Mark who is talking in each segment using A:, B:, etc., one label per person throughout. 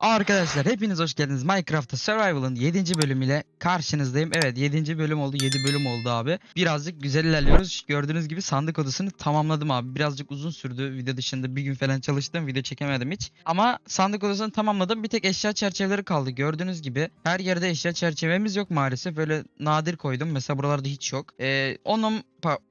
A: Arkadaşlar hepiniz hoş geldiniz. Minecraft'ta Survival'ın 7. bölümüyle karşınızdayım. Evet 7. bölüm oldu. 7 bölüm oldu abi. Birazcık güzel ilerliyoruz. Gördüğünüz gibi sandık odasını tamamladım abi. Birazcık uzun sürdü. Video dışında bir gün falan çalıştım. Video çekemedim hiç. Ama sandık odasını tamamladım. Bir tek eşya çerçeveleri kaldı. Gördüğünüz gibi her yerde eşya çerçevemiz yok maalesef. Böyle nadir koydum. Mesela buralarda hiç yok. Ee, onun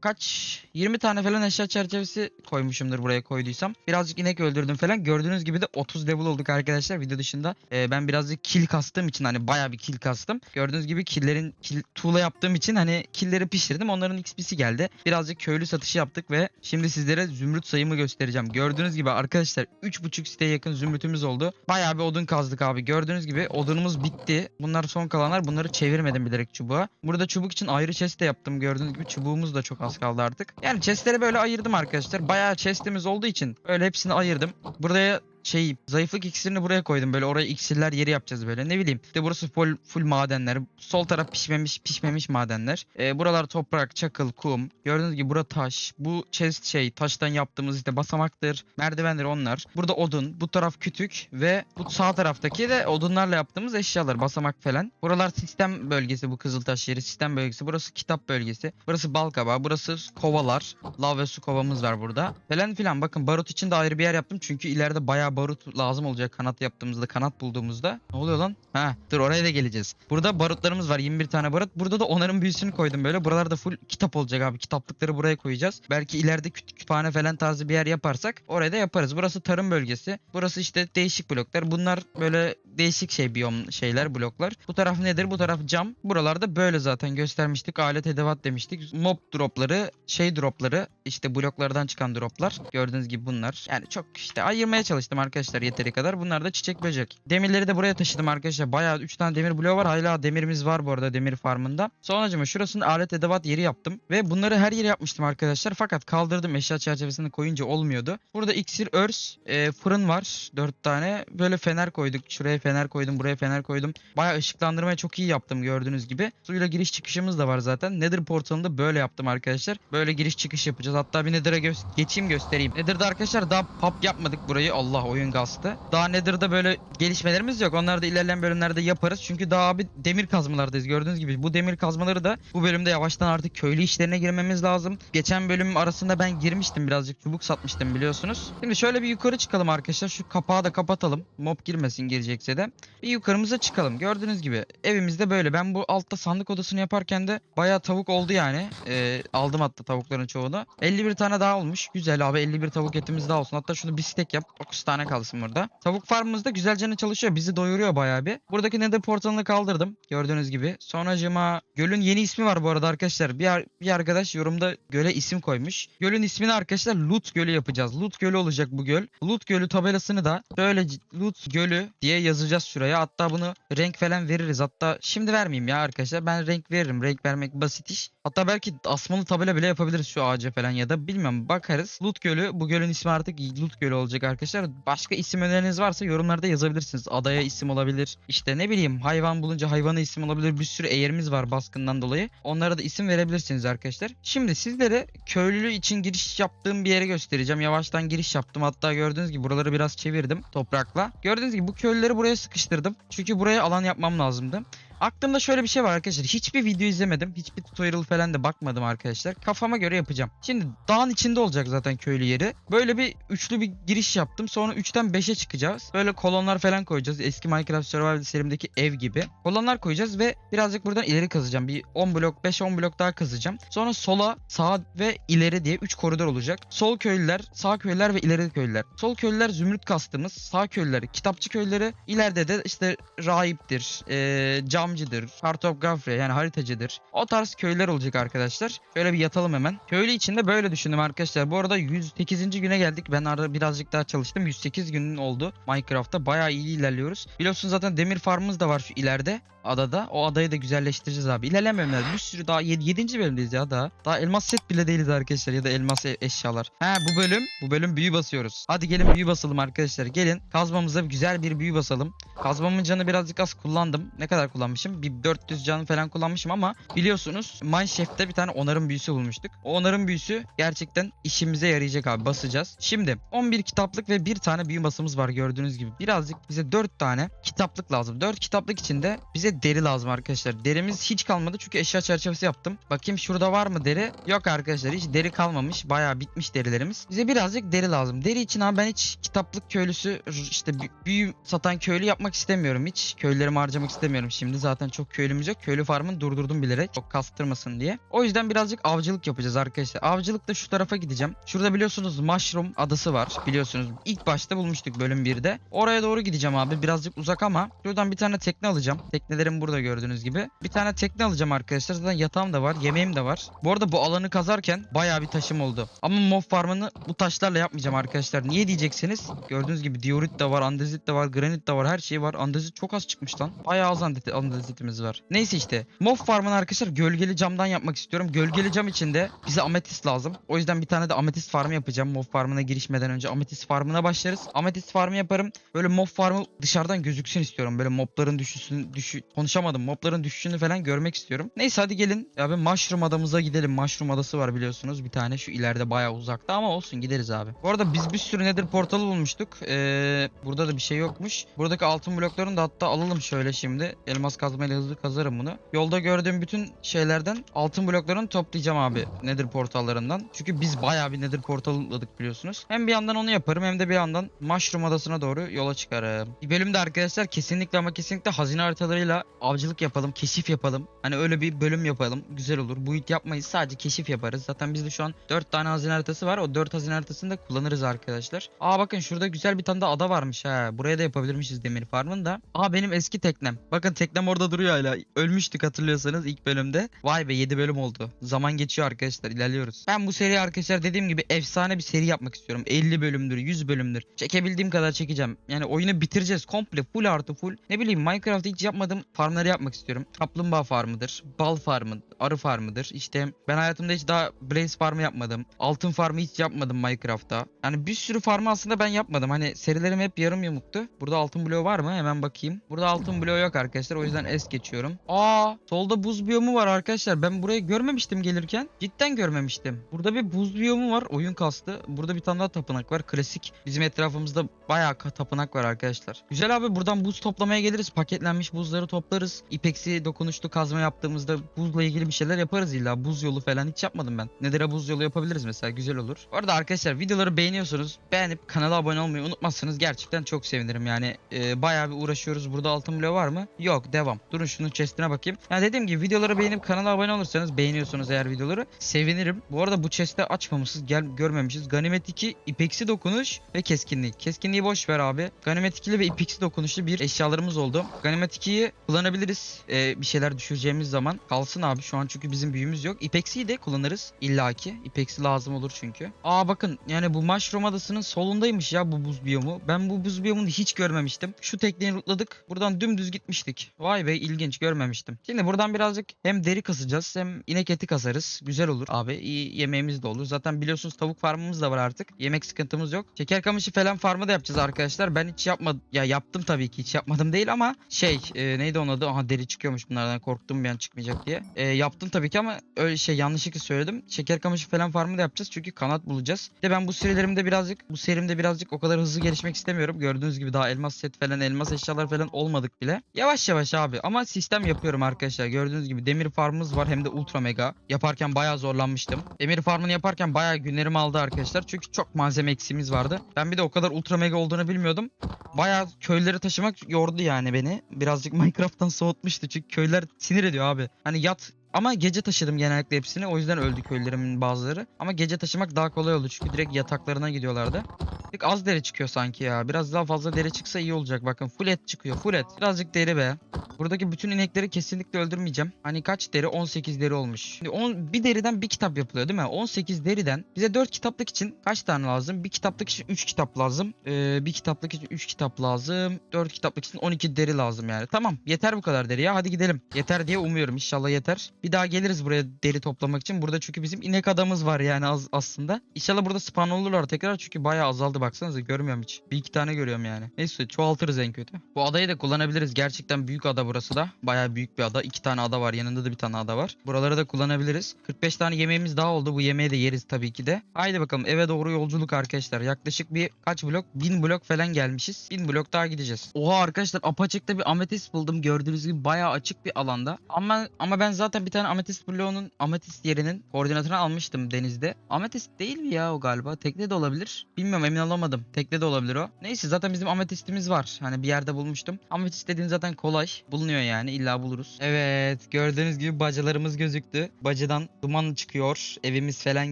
A: kaç 20 tane falan eşya çerçevesi koymuşumdur buraya koyduysam. Birazcık inek öldürdüm falan. Gördüğünüz gibi de 30 level olduk arkadaşlar video dışında. Ee, ben birazcık kill kastığım için hani bayağı bir kill kastım. Gördüğünüz gibi killerin kill tuğla yaptığım için hani killleri pişirdim. Onların XP'si geldi. Birazcık köylü satışı yaptık ve şimdi sizlere zümrüt sayımı göstereceğim. Gördüğünüz gibi arkadaşlar 3.5 siteye yakın zümrütümüz oldu. Bayağı bir odun kazdık abi. Gördüğünüz gibi odunumuz bitti. Bunlar son kalanlar. Bunları çevirmedim bilerek çubuğa. Burada çubuk için ayrı chest de yaptım. Gördüğünüz gibi çubuğumuz da çok az kaldı artık. Yani chestleri böyle ayırdım arkadaşlar. Bayağı chestimiz olduğu için öyle hepsini ayırdım. Buraya şey zayıflık iksirini buraya koydum böyle oraya iksirler yeri yapacağız böyle ne bileyim. İşte burası full, full madenler. Sol taraf pişmemiş pişmemiş madenler. Ee, buralar toprak, çakıl, kum. Gördüğünüz gibi bura taş. Bu chest şey taştan yaptığımız işte basamaktır, merdivenler onlar. Burada odun, bu taraf kütük ve bu sağ taraftaki de odunlarla yaptığımız eşyalar, basamak falan. Buralar sistem bölgesi bu Kızıltaş yeri sistem bölgesi. Burası kitap bölgesi. Burası bal kabağı, burası kovalar. Lav ve su kovamız var burada. Falan filan bakın barut için de ayrı bir yer yaptım çünkü ileride bayağı barut lazım olacak kanat yaptığımızda, kanat bulduğumuzda. Ne oluyor lan? Ha, dur oraya da geleceğiz. Burada barutlarımız var. 21 tane barut. Burada da onarım büyüsünü koydum böyle. Buralarda full kitap olacak abi. Kitaplıkları buraya koyacağız. Belki ileride küt- kütüphane falan tarzı bir yer yaparsak oraya da yaparız. Burası tarım bölgesi. Burası işte değişik bloklar. Bunlar böyle değişik şey biyom şeyler bloklar. Bu taraf nedir? Bu taraf cam. Buralarda böyle zaten göstermiştik. Alet edevat demiştik. Mob dropları, şey dropları, işte bloklardan çıkan droplar. Gördüğünüz gibi bunlar. Yani çok işte ayırmaya çalıştım arkadaşlar yeteri kadar. Bunlar da çiçek böcek. Demirleri de buraya taşıdım arkadaşlar. Bayağı 3 tane demir bloğu var. Hala demirimiz var bu arada demir farmında. Sonracıma şurasını alet edevat yeri yaptım. Ve bunları her yere yapmıştım arkadaşlar. Fakat kaldırdım eşya çerçevesini koyunca olmuyordu. Burada iksir, örs, e, fırın var. 4 tane. Böyle fener koyduk. Şuraya fener koydum. Buraya fener koydum. Bayağı ışıklandırmayı çok iyi yaptım gördüğünüz gibi. Suyla giriş çıkışımız da var zaten. Nether portalını da böyle yaptım arkadaşlar. Böyle giriş çıkış yapacağız. Hatta bir Nether'a gö- geçeyim göstereyim. Nether'da arkadaşlar daha pub yapmadık burayı. Allah oyun gastı. Daha Nether'da böyle gelişmelerimiz yok. Onları da ilerleyen bölümlerde yaparız. Çünkü daha abi demir kazmalardayız. Gördüğünüz gibi bu demir kazmaları da bu bölümde yavaştan artık köylü işlerine girmemiz lazım. Geçen bölüm arasında ben girmiştim birazcık çubuk satmıştım biliyorsunuz. Şimdi şöyle bir yukarı çıkalım arkadaşlar. Şu kapağı da kapatalım. Mob girmesin girecekse de. Bir yukarımıza çıkalım. Gördüğünüz gibi evimizde böyle. Ben bu altta sandık odasını yaparken de bayağı tavuk oldu yani. Ee, aldım hatta tavukların çoğunu. 51 tane daha olmuş. Güzel abi 51 tavuk etimiz daha olsun. Hatta şunu bir stek yap. 9 tane kalsın burada. Tavuk farmımız da güzelce çalışıyor. Bizi doyuruyor bayağı bir. Buradaki nether portalını kaldırdım. Gördüğünüz gibi. Sonracıma gölün yeni ismi var bu arada arkadaşlar. Bir, bir arkadaş yorumda göle isim koymuş. Gölün ismini arkadaşlar Lut Gölü yapacağız. Lut Gölü olacak bu göl. Lut Gölü tabelasını da böyle Lut Gölü diye yazacağız şuraya. Hatta bunu renk falan veririz. Hatta şimdi vermeyeyim ya arkadaşlar. Ben renk veririm. Renk vermek basit iş. Hatta belki asmalı tabela bile yapabiliriz şu ağaca falan ya da bilmiyorum bakarız. Lut Gölü bu gölün ismi artık Lut Gölü olacak arkadaşlar. Başka isim öneriniz varsa yorumlarda yazabilirsiniz. Adaya isim olabilir. İşte ne bileyim hayvan bulunca hayvana isim olabilir. Bir sürü eğerimiz var baskından dolayı. Onlara da isim verebilirsiniz arkadaşlar. Şimdi sizlere köylülü için giriş yaptığım bir yeri göstereceğim. Yavaştan giriş yaptım. Hatta gördüğünüz gibi buraları biraz çevirdim toprakla. Gördüğünüz gibi bu köylüleri buraya sıkıştırdım. Çünkü buraya alan yapmam lazımdı. Aklımda şöyle bir şey var arkadaşlar. Hiçbir video izlemedim. Hiçbir tutorial falan da bakmadım arkadaşlar. Kafama göre yapacağım. Şimdi dağın içinde olacak zaten köylü yeri. Böyle bir üçlü bir giriş yaptım. Sonra 3'ten 5'e çıkacağız. Böyle kolonlar falan koyacağız. Eski Minecraft Survival serimdeki ev gibi. Kolonlar koyacağız ve birazcık buradan ileri kazacağım. Bir 10 blok 5-10 blok daha kazacağım. Sonra sola, sağ ve ileri diye 3 koridor olacak. Sol köylüler, sağ köylüler ve ileri köylüler. Sol köylüler zümrüt kastığımız. Sağ köylüler kitapçı köylüleri. İleride de işte rahiptir, eee camcıdır, kartografya yani haritacıdır. O tarz köyler olacak arkadaşlar. Şöyle bir yatalım hemen. Köylü içinde böyle düşündüm arkadaşlar. Bu arada 108. güne geldik. Ben arada birazcık daha çalıştım. 108 günün oldu Minecraft'ta. Bayağı iyi ilerliyoruz. Biliyorsunuz zaten demir farmımız da var şu ileride adada. O adayı da güzelleştireceğiz abi. İlerleyen bölümler bir sürü daha 7. bölümdeyiz ya daha. Daha elmas set bile değiliz arkadaşlar ya da elmas e- eşyalar. He bu bölüm bu bölüm büyü basıyoruz. Hadi gelin büyü basalım arkadaşlar. Gelin kazmamıza güzel bir büyü basalım. Kazmamın canı birazcık az kullandım. Ne kadar kullanmışım? Bir 400 can falan kullanmışım ama biliyorsunuz Mineshaft'te bir tane onarım büyüsü bulmuştuk. O onarım büyüsü gerçekten işimize yarayacak abi basacağız. Şimdi 11 kitaplık ve bir tane büyü masamız var gördüğünüz gibi. Birazcık bize 4 tane kitaplık lazım. 4 kitaplık içinde bize deri lazım arkadaşlar. Derimiz hiç kalmadı çünkü eşya çerçevesi yaptım. Bakayım şurada var mı deri? Yok arkadaşlar hiç deri kalmamış. Bayağı bitmiş derilerimiz. Bize birazcık deri lazım. Deri için abi ben hiç kitaplık köylüsü işte bü- büyü satan köylü yapmak istemiyorum hiç. Köylülerimi harcamak istemiyorum şimdi. Zaten çok köylümüz yok. Köylü farmını durdurdum bilerek. Çok kastırmasın diye. O yüzden birazcık avcılık yapacağız arkadaşlar. Avcılıkta şu tarafa gideceğim. Şurada biliyorsunuz Mushroom adası var. Biliyorsunuz ilk başta bulmuştuk bölüm 1'de. Oraya doğru gideceğim abi. Birazcık uzak ama şuradan bir tane tekne alacağım. Teknelerim burada gördüğünüz gibi. Bir tane tekne alacağım arkadaşlar. Zaten yatağım da var. Yemeğim de var. Bu arada bu alanı kazarken bayağı bir taşım oldu. Ama mob farmını bu taşlarla yapmayacağım arkadaşlar. Niye diyeceksiniz? Gördüğünüz gibi diorit de var, andezit de var, granit de var. Her şey var. Andezit çok az çıkmış lan. Bayağı az andezit- andezitimiz var. Neyse işte. Mob farmını arkadaşlar gölgeli camdan yapmak istiyorum. Gölgeli cam için de bize ametist lazım. O yüzden bir tane de ametist farmı yapacağım. Mob farmına girişmeden önce ametist farmına başlarız. Ametist farmı yaparım. Böyle mob farmı dışarıdan gözüksün istiyorum. Böyle mobların düşüşünü düşü konuşamadım. Mobların düşüşünü falan görmek istiyorum. Neyse hadi gelin. Abi Mushroom adamıza gidelim. Mushroom adası var biliyorsunuz. Bir tane şu ileride bayağı uzakta ama olsun gideriz abi. Bu arada biz bir sürü nedir portalı bulmuştuk. Ee, burada da bir şey yokmuş. Buradaki altın bloklarını da hatta alalım şöyle şimdi. Elmas kazmayla hızlı kazarım bunu. Yolda gördüğüm bütün şeylerden altın bloklarını toplayacağım abi. Nedir portallarından. Çünkü biz bayağı bir nedir portal lootladık biliyorsunuz. Hem bir yandan onu yaparım hem de bir yandan Mushroom adasına doğru yola çıkarım. Bir bölümde arkadaşlar kesinlikle ama kesinlikle hazine haritalarıyla avcılık yapalım, keşif yapalım. Hani öyle bir bölüm yapalım. Güzel olur. Bu it yapmayız. Sadece keşif yaparız. Zaten bizde şu an 4 tane hazine haritası var. O 4 hazine haritasını da kullanırız arkadaşlar. Aa bakın şurada güzel bir tane de ada varmış ha. Buraya da yapabilirmişiz demir farmın da. Aa benim eski teknem. Bakın teknem orada duruyor hala. Ölmüştük hatırlıyorsanız ilk bölümde. Vay be 7 bölüm oldu. Zaman geçiyor arkadaşlar. ilerliyoruz. Ben bu seri arkadaşlar dediğim gibi efsane bir seri yapmak istiyorum. 50 bölümdür, 100 bölümdür. Çekebildiğim kadar çekeceğim. Yani oyunu bitireceğiz komple full artı full. Ne bileyim Minecraft'ta hiç yapmadığım farmları yapmak istiyorum. Kaplumbağa farmıdır, bal farmı, arı farmıdır. İşte ben hayatımda hiç daha Blaze farmı yapmadım. Altın farmı hiç yapmadım Minecraft'ta. Yani bir sürü farmı aslında ben yapmadım. Hani serilerim hep yarım yamuktu. Burada altın bloğu var mı? Hemen bakayım. Burada altın bloğu yok arkadaşlar. O yüzden es geçiyorum. Aa, solda buz biyomu var arkadaşlar. Ben burayı görmemiştim gelirken. Cidden görmemiştim. Burada bir buz biyomu var. Oyun kastı. Burada bir tane daha tapınak var. Klasik. Bizim etrafımızda bayağı tapınak var arkadaşlar. Güzel abi buradan buz toplamaya geliriz. Paketlenmiş buzları toplarız. İpeksi dokunuşlu kazma yaptığımızda buzla ilgili bir şeyler yaparız illa. Buz yolu falan hiç yapmadım ben. Nedir'e buz yolu yapabiliriz mesela. Güzel olur. Bu arada arkadaşlar videoları beğeniyorsunuz. Beğenip kanala abone olmayı unutmazsanız gerçekten çok sevinirim. Yani e, bayağı bir uğraşıyoruz. Burada altın bloğu var mı? Yok devam. Durun şunun chest'ine bakayım. Yani dediğim gibi videoları beğenip kanala abone olursanız beğeniyorsunuz eğer videoları sevinirim. Bu arada bu chest'te açmamışız. Gel görmemişiz. Ganimet 2 ipeksi dokunuş ve keskinlik. Keskinliği boş ver abi. Ganimet 2'li ve ipeksi dokunuşlu bir eşyalarımız oldu. Ganimet 2'yi kullanabiliriz. e, bir şeyler düşüreceğimiz zaman. Kalsın abi şu an çünkü bizim büyümüz yok. İpeksi'yi de kullanırız illaki. İpeksi lazım olur çünkü. Aa bakın yani bu Mushroom adasının solundaymış ya bu buz biyomu. Ben bu buz biyomunu hiç görmemiştim. Şu tekneyi rutladık. Buradan dümdüz gitmiştik. Vay be ilginç görmemiştim. Şimdi buradan birazcık hem deri kasacağız hem inek eti kasarız. Güzel olur abi. İyi yemeğimiz de olur. Zaten biliyorsunuz tavuk farmımız da var artık. Yemek sıkıntımız yok. Şeker kamışı falan farmı da yapacağız arkadaşlar. Ben hiç yapmadım. Ya yaptım tabii ki hiç yapmadım değil ama şey e, neydi onun adı? Aha deri çıkıyormuş bunlardan. Korktum bir an çıkmayacak diye. E, yaptım tabii ki ama öyle şey yanlışlıkla söyledim. Şeker kamışı falan farmı da yapacağız çünkü kanat bulacağız. De ben bu serilerimde birazcık bu serimde birazcık o kadar hızlı gelişmek istemiyorum. Gördüğünüz gibi daha elmas set falan elmas eşyalar falan olmadık bile. Yavaş yavaş abi ama sistem yapıyorum arkadaşlar. Gördüğünüz gibi demir farmımız var hem de ultra mega. Yaparken bayağı zorlanmıştım. Demir farmını yaparken bayağı günlerimi aldı arkadaşlar. Çünkü çok malzeme eksiğimiz vardı. Ben bir de o kadar ultra mega olduğunu bilmiyordum. Bayağı köyleri taşımak yordu yani beni. Birazcık Minecraft'tan soğutmuştu çünkü köyler sinir ediyor abi. Hani yat ama gece taşıdım genellikle hepsini. O yüzden öldü köylerimin bazıları. Ama gece taşımak daha kolay oldu çünkü direkt yataklarına gidiyorlardı. Tek az deri çıkıyor sanki ya. Biraz daha fazla deri çıksa iyi olacak. Bakın full et çıkıyor. Full et. Birazcık deri be. Buradaki bütün inekleri kesinlikle öldürmeyeceğim. Hani kaç deri? 18 deri olmuş. Şimdi on, bir deriden bir kitap yapılıyor değil mi? 18 deriden bize 4 kitaplık için kaç tane lazım? Bir kitaplık için 3 kitap lazım. Ee, bir kitaplık için 3 kitap lazım. 4 kitaplık için 12 deri lazım yani. Tamam yeter bu kadar deri ya hadi gidelim. Yeter diye umuyorum inşallah yeter. Bir daha geliriz buraya deri toplamak için. Burada çünkü bizim inek adamız var yani az, aslında. İnşallah burada spawn olurlar tekrar çünkü bayağı azaldı baksanıza görmüyorum hiç. Bir iki tane görüyorum yani. Neyse çoğaltırız en kötü. Bu adayı da kullanabiliriz. Gerçekten büyük ada burası da. Bayağı büyük bir ada. İki tane ada var. Yanında da bir tane ada var. Buraları da kullanabiliriz. 45 tane yemeğimiz daha oldu. Bu yemeği de yeriz tabii ki de. Haydi bakalım eve doğru yolculuk arkadaşlar. Yaklaşık bir kaç blok? 1000 blok falan gelmişiz. 1000 blok daha gideceğiz. Oha arkadaşlar apaçıkta bir ametist buldum. Gördüğünüz gibi bayağı açık bir alanda. Ama ama ben zaten bir tane ametist bloğunun ametist yerinin koordinatını almıştım denizde. Ametist değil mi ya o galiba? Tekne de olabilir. Bilmiyorum emin olamadım. Tekne de olabilir o. Neyse zaten bizim ametistimiz var. Hani bir yerde bulmuştum. Ametist dediğin zaten kolay. Bulunuyor yani illa buluruz. Evet gördüğünüz gibi bacalarımız gözüktü. Bacadan duman çıkıyor. Evimiz falan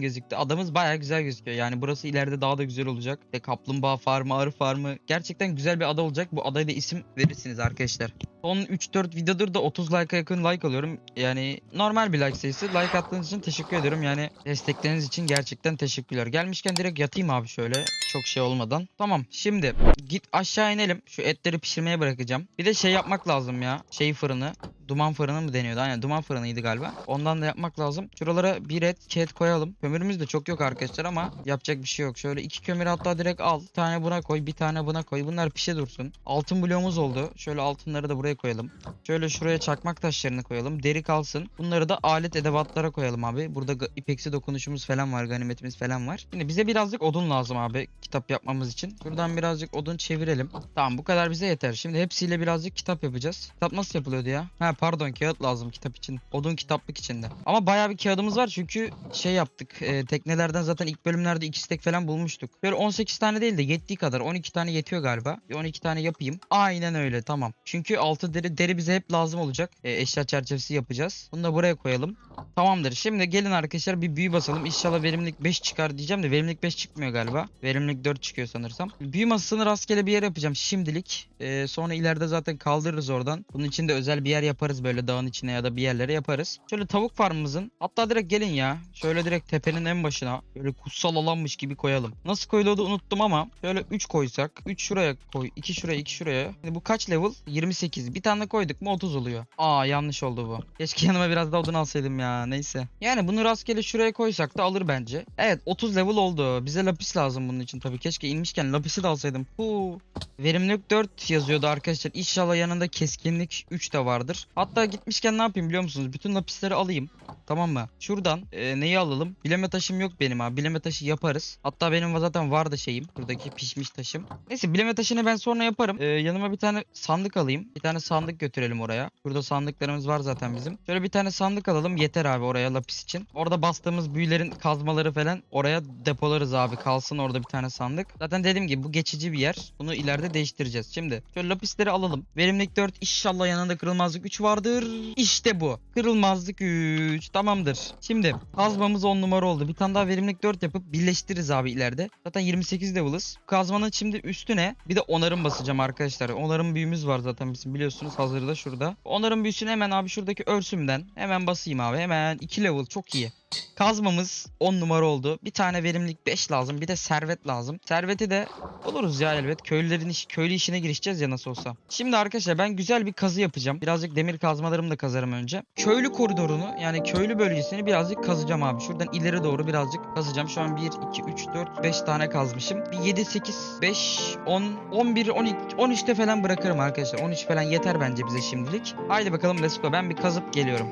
A: gözüktü. Adamız bayağı güzel gözüküyor. Yani burası ileride daha da güzel olacak. Ve kaplumbağa farmı, arı farmı. Gerçekten güzel bir ada olacak. Bu adaya da isim verirsiniz arkadaşlar. Son 3-4 videodur da 30 like'a yakın like alıyorum. Yani normal bir like sayısı. Like attığınız için teşekkür ediyorum. Yani destekleriniz için gerçekten teşekkürler. Gelmişken direkt yatayım abi şöyle. Çok şey olmadan. Tamam şimdi git aşağı inelim. Şu etleri pişirmeye bırakacağım. Bir de şey yapmak lazım ya. Şey fırını. Duman fırını mı deniyordu? Aynen duman fırınıydı galiba. Ondan da yapmak lazım. Şuralara bir et, iki et koyalım. Kömürümüz de çok yok arkadaşlar ama yapacak bir şey yok. Şöyle iki kömür hatta direkt al. Bir tane buna koy, bir tane buna koy. Bunlar pişe dursun. Altın bloğumuz oldu. Şöyle altınları da buraya koyalım. Şöyle şuraya çakmak taşlarını koyalım. Deri kalsın. Bunları da alet edevatlara koyalım abi. Burada ipeksi dokunuşumuz falan var. Ganimetimiz falan var. Şimdi bize birazcık odun lazım abi. Kitap yapmamız için. Şuradan birazcık odun çevirelim. Tamam bu kadar bize yeter. Şimdi hepsiyle birazcık kitap yapacağız. Kitap nasıl yapılıyordu ya? Ha pardon kağıt lazım kitap için. Odun kitaplık içinde. Ama bayağı bir kağıdımız var çünkü şey yaptık. e, teknelerden zaten ilk bölümlerde 2 stek falan bulmuştuk. Böyle 18 tane değil de yettiği kadar 12 tane yetiyor galiba. Bir 12 tane yapayım. Aynen öyle tamam. Çünkü altı deri deri bize hep lazım olacak. E, eşya çerçevesi yapacağız. Bunu da buraya koyalım. Tamamdır. Şimdi gelin arkadaşlar bir büyü basalım. İnşallah verimlilik 5 çıkar diyeceğim de verimlilik 5 çıkmıyor galiba. Verimlilik 4 çıkıyor sanırsam. Büyü masasını rastgele bir yere yapacağım şimdilik. Ee, sonra ileride zaten kaldırırız oradan. Bunun için de özel bir yer yaparız böyle dağın içine ya da bir yerlere yaparız. Şöyle tavuk farmımızın hatta direkt gelin ya. Şöyle direkt tepenin en başına böyle kutsal alanmış gibi koyalım. Nasıl koyuluyordu unuttum ama şöyle 3 koysak. 3 şuraya koy. 2 şuraya 2 şuraya. Şimdi bu kaç level? 28. Bir tane koyduk mu 30 oluyor. Aa yanlış oldu bu. Keşke yanıma biraz daha odun alsaydım ya. Neyse. Yani bunu rastgele şuraya koysak da alır bence. Evet 30 level oldu. Bize lapis lazım bunun için tabii. Keşke inmişken lapisi de alsaydım. Huu. Verimlilik 4 yazıyordu arkadaşlar. İnşallah yanında keskinlik 3 de vardır. Hatta gitmişken ne yapayım biliyor musunuz? Bütün lapisleri alayım. Tamam mı? Şuradan e, neyi alalım? Bileme taşım yok benim abi. Bileme taşı yaparız. Hatta benim zaten vardı şeyim. Buradaki pişmiş taşım. Neyse bileme taşını ben sonra yaparım. E, yanıma bir tane sandık alayım. Bir tane sandık götürelim oraya. Burada sandıklarımız var zaten bizim. Şöyle bir tane sandık alalım. Yeter abi oraya lapis için. Orada bastığımız büyülerin kazmaları falan oraya depolarız abi. Kalsın orada bir tane sandık. Zaten dediğim gibi bu geçici bir yer. Bunu ileride değiştireceğiz. Şimdi şöyle lapisleri alalım. Verimlilik 4 inşallah yanında kırılmazlık 3 vardır. İşte bu. Kırılmazlık 3. Tamamdır. Şimdi kazmamız 10 numara oldu. Bir tane daha verimlilik 4 yapıp birleştiririz abi ileride. Zaten 28 level'ız. Kazmanın şimdi üstüne bir de onarım basacağım arkadaşlar. Onarım büyümüz var zaten bizim biliyorsunuz hazırda şurada. Onarım büyüsünü hemen abi şuradaki örsümden hemen basayım abi. Hemen 2 level çok iyi. Kazmamız 10 numara oldu. Bir tane verimlilik 5 lazım. Bir de servet lazım. Serveti de buluruz ya elbet. Köylülerin iş, köylü işine girişeceğiz ya nasıl olsa. Şimdi arkadaşlar ben güzel bir kazı yapacağım. Birazcık demir kazmalarımı da kazarım önce. Köylü koridorunu yani köylü bölgesini birazcık kazacağım abi. Şuradan ileri doğru birazcık kazacağım. Şu an 1, 2, 3, 4, 5 tane kazmışım. Bir 7, 8, 5, 10, 11, 12, 13'te falan bırakırım arkadaşlar. 13 falan yeter bence bize şimdilik. Haydi bakalım let's go. Ben bir kazıp geliyorum.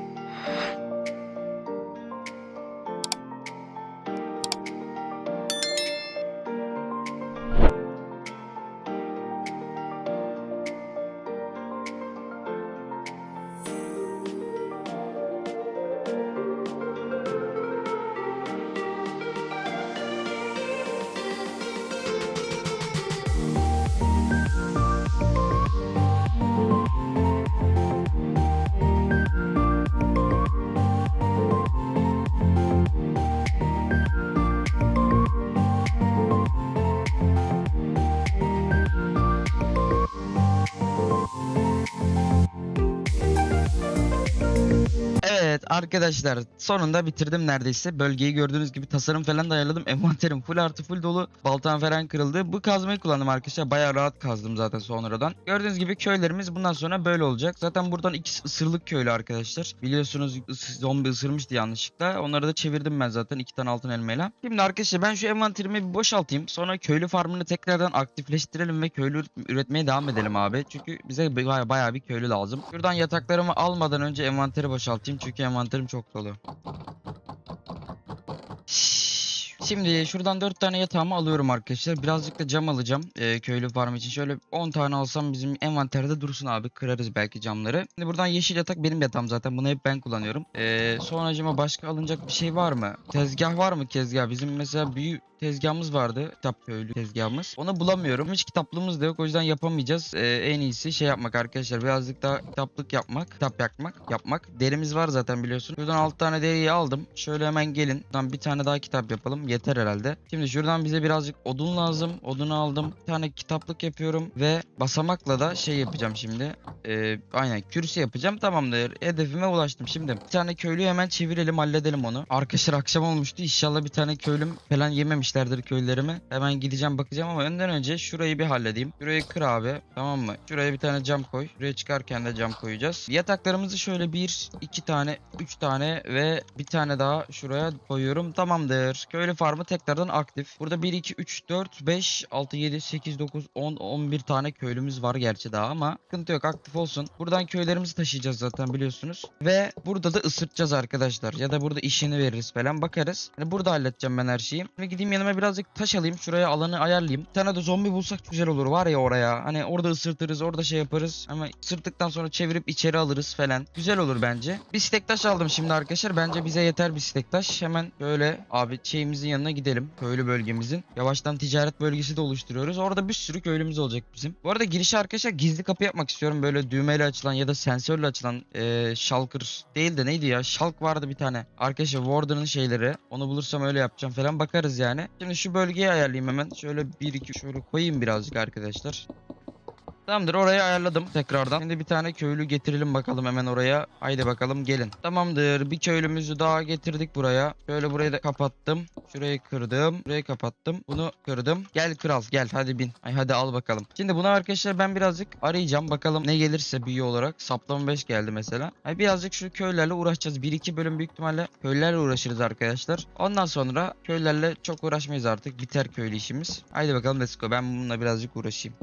A: Arkadaşlar sonunda bitirdim neredeyse. Bölgeyi gördüğünüz gibi tasarım falan da ayarladım. Envanterim full artı full dolu. Baltam falan kırıldı. Bu kazmayı kullandım arkadaşlar. Bayağı rahat kazdım zaten sonradan. Gördüğünüz gibi köylerimiz bundan sonra böyle olacak. Zaten buradan iki ısırlık köylü arkadaşlar. Biliyorsunuz zombi ısırmıştı yanlışlıkla. Onları da çevirdim ben zaten iki tane altın elmayla. Şimdi arkadaşlar ben şu envanterimi bir boşaltayım. Sonra köylü farmını tekrardan aktifleştirelim ve köylü üretmeye devam edelim abi. Çünkü bize bayağı bir köylü lazım. Şuradan yataklarımı almadan önce envanteri boşaltayım. Çünkü envanterim çok dolu. Şimdi şuradan 4 tane yatağımı alıyorum arkadaşlar. Birazcık da cam alacağım e, köylü farm için. Şöyle 10 tane alsam bizim envanterde dursun abi. Kırarız belki camları. Şimdi buradan yeşil yatak benim yatağım zaten. Bunu hep ben kullanıyorum. E, sonracıma başka alınacak bir şey var mı? Tezgah var mı tezgah? Bizim mesela büyük tezgahımız vardı. Kitap köylü tezgahımız. Onu bulamıyorum. Hiç kitaplığımız da yok. O yüzden yapamayacağız. Ee, en iyisi şey yapmak arkadaşlar. Birazcık daha kitaplık yapmak. Kitap yakmak. Yapmak. Derimiz var zaten biliyorsun. Şuradan 6 tane deriyi aldım. Şöyle hemen gelin. Buradan bir tane daha kitap yapalım. Yeter herhalde. Şimdi şuradan bize birazcık odun lazım. Odunu aldım. Bir tane kitaplık yapıyorum. Ve basamakla da şey yapacağım şimdi. Ee, aynen kürsü yapacağım. Tamamdır. Hedefime ulaştım. Şimdi bir tane köylüyü hemen çevirelim. Halledelim onu. Arkadaşlar akşam olmuştu. İnşallah bir tane köylüm falan yememişlerdir köylülerimi. Hemen gideceğim bakacağım ama önden önce şurayı bir halledeyim. Şurayı kır abi. Tamam mı? Şuraya bir tane cam koy. Şuraya çıkarken de cam koyacağız. Yataklarımızı şöyle bir, iki tane, üç tane ve bir tane daha şuraya koyuyorum. Tamamdır. Köylü farmı tekrardan aktif. Burada 1, 2, 3, 4, 5, 6, 7, 8, 9, 10, 11 tane köylümüz var gerçi daha ama sıkıntı yok aktif olsun. Buradan köylerimizi taşıyacağız zaten biliyorsunuz. Ve burada da ısıtacağız arkadaşlar. Ya da burada işini veririz falan bakarız. Hani burada halledeceğim ben her şeyi. Ve gideyim yanıma birazcık taş alayım. Şuraya alanı ayarlayayım. Bir tane de zombi bulsak güzel olur var ya oraya. Hani orada ısırtırız orada şey yaparız. Ama ısırttıktan sonra çevirip içeri alırız falan. Güzel olur bence. Bir stek taş aldım şimdi arkadaşlar. Bence bize yeter bir stek taş. Hemen böyle abi şeyimizin yanına gidelim. Köylü bölgemizin. Yavaştan ticaret bölgesi de oluşturuyoruz. Orada bir sürü köylümüz olacak bizim. Bu arada girişe arkadaşlar gizli kapı yapmak istiyorum. Böyle düğmeyle açılan ya da sensörle açılan eee shulker değil de neydi ya? Shulk vardı bir tane. Arkadaşlar Warden'ın şeyleri. Onu bulursam öyle yapacağım falan. Bakarız yani. Şimdi şu bölgeyi ayarlayayım hemen. Şöyle 1 2 şöyle koyayım birazcık arkadaşlar. Tamamdır orayı ayarladım tekrardan. Şimdi bir tane köylü getirelim bakalım hemen oraya. Haydi bakalım gelin. Tamamdır bir köylümüzü daha getirdik buraya. Şöyle burayı da kapattım. Şurayı kırdım. Burayı kapattım. Bunu kırdım. Gel kral gel hadi bin. Ay hadi al bakalım. Şimdi buna arkadaşlar ben birazcık arayacağım. Bakalım ne gelirse büyü olarak. Saplama 5 geldi mesela. Ay birazcık şu köylerle uğraşacağız. 1-2 bölüm büyük ihtimalle köylerle uğraşırız arkadaşlar. Ondan sonra köylerle çok uğraşmayız artık. Biter köylü işimiz. Haydi bakalım let's go. Ben bununla birazcık uğraşayım.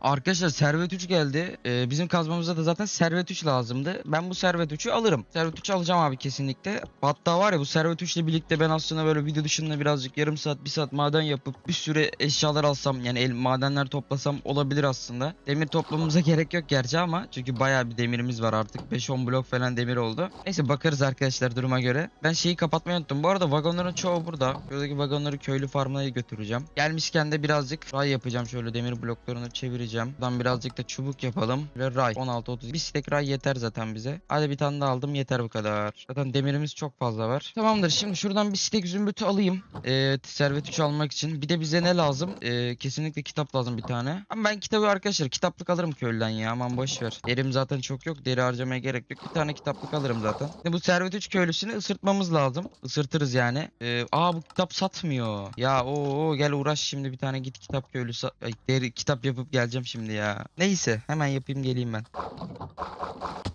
A: Arkadaşlar Servet 3 geldi. Ee, bizim kazmamızda da zaten Servet 3 lazımdı. Ben bu Servet 3'ü alırım. Servet 3 alacağım abi kesinlikle. Hatta var ya bu Servet 3 ile birlikte ben aslında böyle video dışında birazcık yarım saat bir saat maden yapıp bir sürü eşyalar alsam yani el madenler toplasam olabilir aslında. Demir toplamamıza gerek yok gerçi ama çünkü bayağı bir demirimiz var artık. 5-10 blok falan demir oldu. Neyse bakarız arkadaşlar duruma göre. Ben şeyi kapatmayı unuttum. Bu arada vagonların çoğu burada. Buradaki vagonları köylü farmına götüreceğim. Gelmişken de birazcık ray yapacağım. Şöyle demir bloklarını çevireceğim. Buradan birazcık da çubuk yapalım. Ve ray 16-30. Bir stek ray yeter zaten bize. Hadi bir tane daha aldım yeter bu kadar. Zaten demirimiz çok fazla var. Tamamdır şimdi şuradan bir stek zümrütü alayım. Ee, servet 3 almak için. Bir de bize ne lazım? Ee, kesinlikle kitap lazım bir tane. Ama ben kitabı arkadaşlar kitaplık alırım köylüden ya. Aman boş ver. Derim zaten çok yok. Deri harcamaya gerek yok. Bir tane kitaplık alırım zaten. Şimdi bu servet 3 köylüsünü ısırtmamız lazım. Isırtırız yani. Ee, aa bu kitap satmıyor. Ya o gel uğraş şimdi bir tane git kitap köylüsü ay, deri kitap yapıp geleceğim şimdi ya. Neyse hemen yapayım geleyim ben.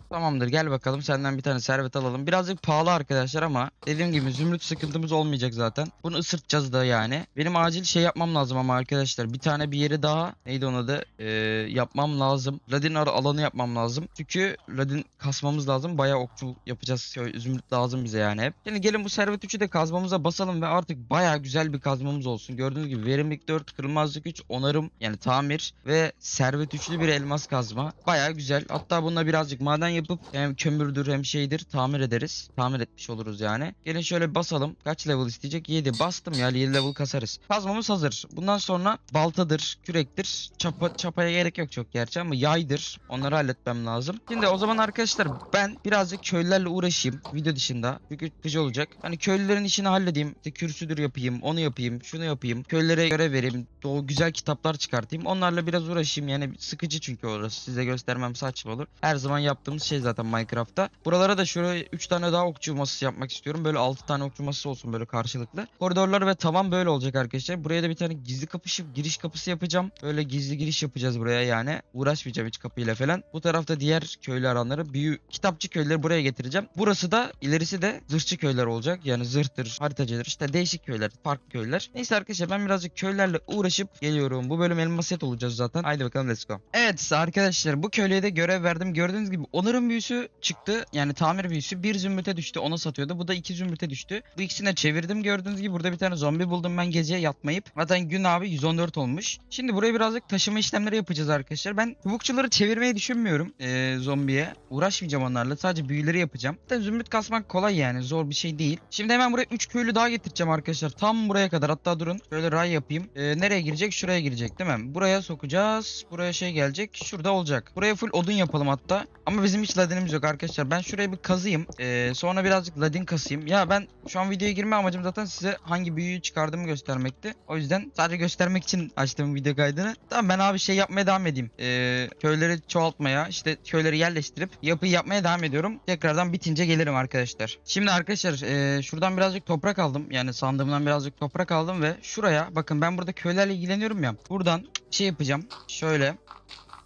A: Tamamdır gel bakalım senden bir tane servet alalım. Birazcık pahalı arkadaşlar ama dediğim gibi zümrüt sıkıntımız olmayacak zaten. Bunu ısırtacağız da yani. Benim acil şey yapmam lazım ama arkadaşlar. Bir tane bir yeri daha neydi onun adı Ee, yapmam lazım. Ladin ar- alanı yapmam lazım. Çünkü ladin kasmamız lazım. Bayağı okçu yapacağız. Şöyle Zümrüt lazım bize yani hep. Şimdi gelin bu servet 3'ü de kazmamıza basalım ve artık bayağı güzel bir kazmamız olsun. Gördüğünüz gibi verimlilik 4, kırılmazlık 3, onarım yani tamir ve servet üçlü bir elmas kazma. Bayağı güzel. Hatta bununla birazcık maden yapıp hem kömürdür hem şeydir tamir ederiz. Tamir etmiş oluruz yani. Gelin şöyle basalım. Kaç level isteyecek? 7. Bastım ya 7 level kasarız. Kazmamız hazır. Bundan sonra baltadır, kürektir. Çapa, çapaya gerek yok çok gerçi ama yaydır. Onları halletmem lazım. Şimdi o zaman arkadaşlar ben birazcık köylülerle uğraşayım video dışında. Çünkü sıkıcı olacak. Hani köylülerin işini halledeyim. İşte kürsüdür yapayım, onu yapayım, şunu yapayım. Köylülere görev vereyim. O güzel kitaplar çıkartayım. Onlarla biraz uğraşayım. Yani sıkıcı çünkü orası. Size göstermem saçma olur. Her zaman yaptığımız şey zaten Minecraft'ta. Buralara da şuraya 3 tane daha okçu masası yapmak istiyorum. Böyle 6 tane okçu masası olsun böyle karşılıklı. Koridorlar ve tavan böyle olacak arkadaşlar. Buraya da bir tane gizli kapışı, giriş kapısı yapacağım. Böyle gizli giriş yapacağız buraya yani. Uğraşmayacağım hiç kapıyla falan. Bu tarafta diğer köylü aranları, büyü kitapçı köyleri buraya getireceğim. Burası da ilerisi de zırhçı köyler olacak. Yani zırhtır, haritacıdır. işte değişik köyler, farklı köyler. Neyse arkadaşlar ben birazcık köylerle uğraşıp geliyorum. Bu bölüm elmas set olacağız zaten. Haydi bakalım let's go. Evet arkadaşlar bu köylüye de görev verdim. Gördüğünüz gibi onarım büyüsü çıktı. Yani tamir büyüsü. Bir zümrüte düştü. Ona satıyordu. Bu da iki zümrüte düştü. Bu ikisini de çevirdim. Gördüğünüz gibi burada bir tane zombi buldum ben gece yatmayıp. Zaten gün abi 114 olmuş. Şimdi buraya birazcık taşıma işlemleri yapacağız arkadaşlar. Ben çubukçuları çevirmeyi düşünmüyorum ee, zombiye. Uğraşmayacağım onlarla. Sadece büyüleri yapacağım. Zaten zümrüt kasmak kolay yani. Zor bir şey değil. Şimdi hemen buraya 3 köylü daha getireceğim arkadaşlar. Tam buraya kadar. Hatta durun. Şöyle ray yapayım. Ee, nereye girecek? Şuraya girecek değil mi? Buraya sokacağız. Buraya şey gelecek. Şurada olacak. Buraya full odun yapalım hatta. Ama bizim hiç ladinimiz yok arkadaşlar. Ben şuraya bir kazıyım. Ee, sonra birazcık ladin kasayım. Ya ben şu an videoya girme amacım zaten size hangi büyüyü çıkardığımı göstermekti. O yüzden sadece göstermek için açtım video kaydını. Tamam ben abi şey yapmaya devam edeyim. Ee, köyleri çoğaltmaya, işte köyleri yerleştirip yapıyı yapmaya devam ediyorum. Tekrardan bitince gelirim arkadaşlar. Şimdi arkadaşlar ee, şuradan birazcık toprak aldım. Yani sandığımdan birazcık toprak aldım ve şuraya bakın ben burada köylerle ilgileniyorum ya. Buradan şey yapacağım. Şöyle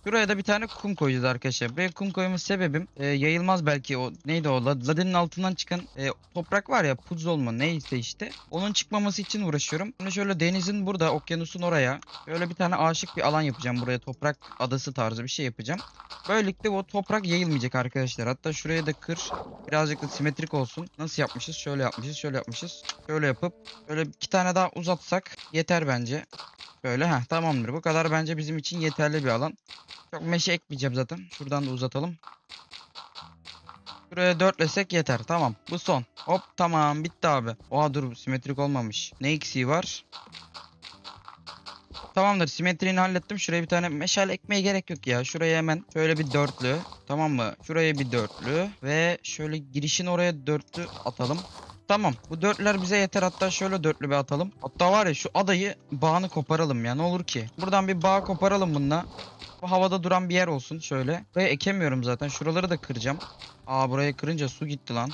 A: Buraya da bir tane kum koyacağız arkadaşlar. Buraya kum koyma sebebim e, yayılmaz belki o neydi o lad- ladenin altından çıkan e, toprak var ya puzzle mu neyse işte. Onun çıkmaması için uğraşıyorum. Şimdi şöyle denizin burada okyanusun oraya böyle bir tane aşık bir alan yapacağım buraya toprak adası tarzı bir şey yapacağım. Böylelikle o toprak yayılmayacak arkadaşlar. Hatta şuraya da kır birazcık da simetrik olsun. Nasıl yapmışız? Şöyle yapmışız şöyle yapmışız. Şöyle yapıp böyle iki tane daha uzatsak yeter bence. Böyle ha tamamdır. Bu kadar bence bizim için yeterli bir alan. Çok meşe ekmeyeceğim zaten. Şuradan da uzatalım. Buraya dörtlesek yeter. Tamam. Bu son. Hop tamam bitti abi. Oha dur simetrik olmamış. Ne eksiği var? Tamamdır simetriğini hallettim. Şuraya bir tane meşale ekmeye gerek yok ya. Şuraya hemen şöyle bir dörtlü. Tamam mı? Şuraya bir dörtlü. Ve şöyle girişin oraya dörtlü atalım. Tamam. Bu dörtler bize yeter. Hatta şöyle dörtlü bir atalım. Hatta var ya şu adayı bağını koparalım ya. Ne olur ki? Buradan bir bağ koparalım bununla. Bu havada duran bir yer olsun şöyle. Buraya ekemiyorum zaten. Şuraları da kıracağım. Aa buraya kırınca su gitti lan.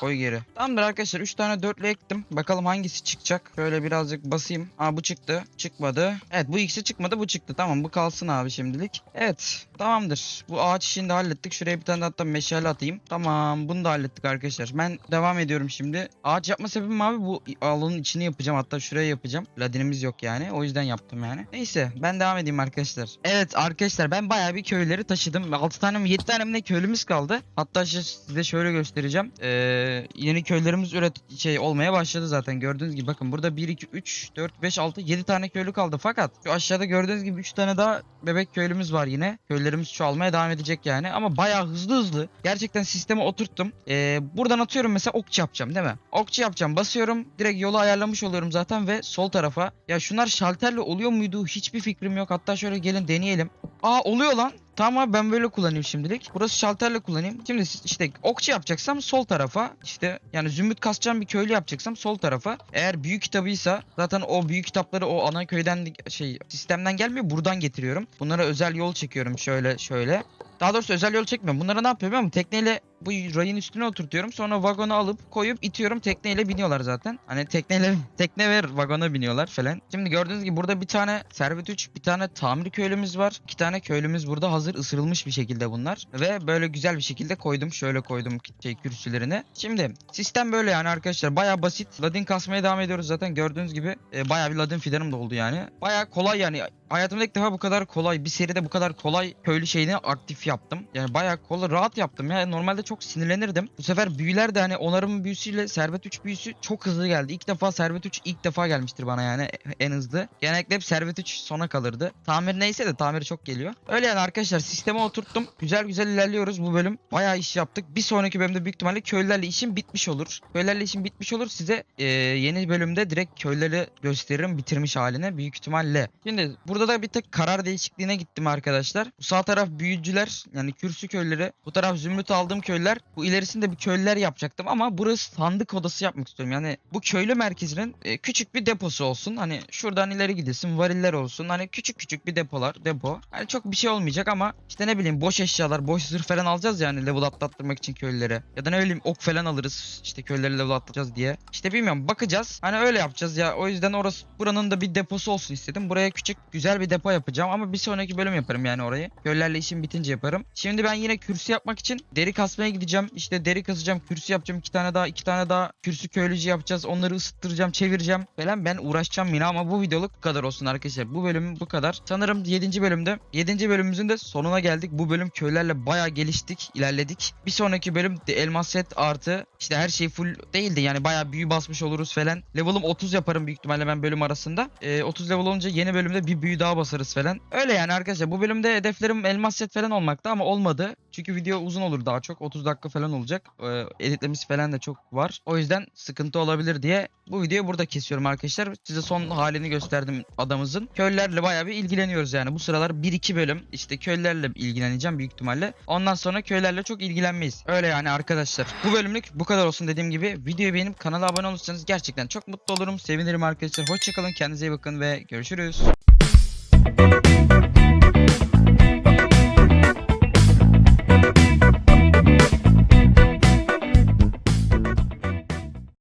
A: Koy geri. Tamamdır arkadaşlar 3 tane dörtlü ektim. Bakalım hangisi çıkacak. Şöyle birazcık basayım. Aa bu çıktı. Çıkmadı. Evet bu ikisi çıkmadı bu çıktı. Tamam bu kalsın abi şimdilik. Evet tamamdır. Bu ağaç işini de hallettik. Şuraya bir tane hatta meşale atayım. Tamam bunu da hallettik arkadaşlar. Ben devam ediyorum şimdi. Ağaç yapma sebebim abi bu alanın içini yapacağım. Hatta şuraya yapacağım. Ladinimiz yok yani. O yüzden yaptım yani. Neyse ben devam edeyim arkadaşlar. Evet arkadaşlar ben bayağı bir köyleri taşıdım. 6 tane mi 7 tane mi ne köylümüz kaldı. Hatta size şöyle göstereceğim. Ee, yeni köylerimiz üret şey olmaya başladı zaten. Gördüğünüz gibi bakın burada 1 2 3 4 5 6 7 tane köylü kaldı. Fakat şu aşağıda gördüğünüz gibi 3 tane daha bebek köylümüz var yine. Köylerimiz çoğalmaya devam edecek yani. Ama bayağı hızlı hızlı. Gerçekten sisteme oturttum. Ee, buradan atıyorum mesela okçu yapacağım değil mi? Okçu yapacağım. Basıyorum. Direkt yolu ayarlamış oluyorum zaten ve sol tarafa. Ya şunlar şalterle oluyor muydu? Hiçbir fikrim yok. Hatta şöyle gelin deneyelim. Aa oluyor lan. Tamam abi ben böyle kullanayım şimdilik. Burası şalterle kullanayım. Şimdi işte okçu yapacaksam sol tarafa işte yani zümrüt kasacağım bir köylü yapacaksam sol tarafa. Eğer büyük kitabıysa zaten o büyük kitapları o ana köyden şey sistemden gelmiyor buradan getiriyorum. Bunlara özel yol çekiyorum şöyle şöyle. Daha doğrusu özel yol çekmiyorum. Bunlara ne yapıyorum musun? Tekneyle bu rayın üstüne oturtuyorum. Sonra vagona alıp koyup itiyorum. Tekneyle biniyorlar zaten. Hani tekneyle tekne ver vagona biniyorlar falan. Şimdi gördüğünüz gibi burada bir tane servet 3, bir tane tamir köylümüz var. iki tane köylümüz burada hazır ısırılmış bir şekilde bunlar. Ve böyle güzel bir şekilde koydum. Şöyle koydum şey kürsülerini. Şimdi sistem böyle yani arkadaşlar. Baya basit. Ladin kasmaya devam ediyoruz zaten. Gördüğünüz gibi e, baya bir ladin fidanım da oldu yani. Baya kolay yani. Hayatımda ilk defa bu kadar kolay. Bir seride bu kadar kolay köylü şeyini aktif yaptım. Yani baya kolay rahat yaptım ya. Normalde çok sinirlenirdim. Bu sefer büyüler de hani onarım büyüsüyle Servet 3 büyüsü çok hızlı geldi. İlk defa Servet 3 ilk defa gelmiştir bana yani en hızlı. Genellikle hep Servet 3 sona kalırdı. Tamir neyse de tamiri çok geliyor. Öyle yani arkadaşlar sisteme oturttum. Güzel güzel ilerliyoruz bu bölüm. Bayağı iş yaptık. Bir sonraki bölümde büyük ihtimalle köylülerle işim bitmiş olur. Köylülerle işim bitmiş olur. Size e, yeni bölümde direkt köyleri gösteririm bitirmiş haline büyük ihtimalle. Şimdi burada da bir tek karar değişikliğine gittim arkadaşlar. Bu sağ taraf büyücüler yani kürsü köyleri bu taraf zümrüt aldığım köyler bu ilerisinde bir köyler yapacaktım ama burası sandık odası yapmak istiyorum. Yani bu köylü merkezinin e, küçük bir deposu olsun. Hani şuradan ileri gidesin variller olsun. Hani küçük küçük bir depolar depo. Hani çok bir şey olmayacak ama işte ne bileyim boş eşyalar boş zırh falan alacağız yani level atlattırmak için köylülere. Ya da ne bileyim ok falan alırız işte köyleri level atlatacağız diye. İşte bilmiyorum bakacağız. Hani öyle yapacağız ya o yüzden orası buranın da bir deposu olsun istedim. Buraya küçük güzel bir depo yapacağım ama bir sonraki bölüm yaparım yani orayı. Köylerle işim bitince yaparım. Şimdi ben yine kürsü yapmak için deri kasmaya gideceğim. İşte deri kasacağım, kürsü yapacağım. iki tane daha, iki tane daha kürsü köylücü yapacağız. Onları ısıttıracağım, çevireceğim falan. Ben uğraşacağım yine ama bu videoluk bu kadar olsun arkadaşlar. Bu bölüm bu kadar. Sanırım 7. bölümde. 7. bölümümüzün de sonuna geldik. Bu bölüm köylerle bayağı geliştik, ilerledik. Bir sonraki bölüm de elmas set artı işte her şey full değildi yani bayağı büyü basmış oluruz falan. Level'ım 30 yaparım büyük ihtimalle ben bölüm arasında. Ee, 30 level olunca yeni bölümde bir büyü daha basarız falan. Öyle yani arkadaşlar bu bölümde hedeflerim elmas set falan olmakta ama olmadı. Çünkü video uzun olur daha çok 30 dakika falan olacak. Ee, editlemesi falan da çok var. O yüzden sıkıntı olabilir diye bu videoyu burada kesiyorum arkadaşlar. Size son halini gösterdim adamızın. Köylülerle bayağı bir ilgileniyoruz yani. Bu sıralar 1-2 bölüm işte köylülerle ilgileneceğim büyük ihtimalle. Ondan sonra köylerle çok ilgilenmeyiz. Öyle yani arkadaşlar. Bu bölümlük bu kadar olsun dediğim gibi. Videoyu beğenip kanala abone olursanız gerçekten çok mutlu olurum. Sevinirim arkadaşlar. Hoşçakalın. Kendinize iyi bakın ve görüşürüz.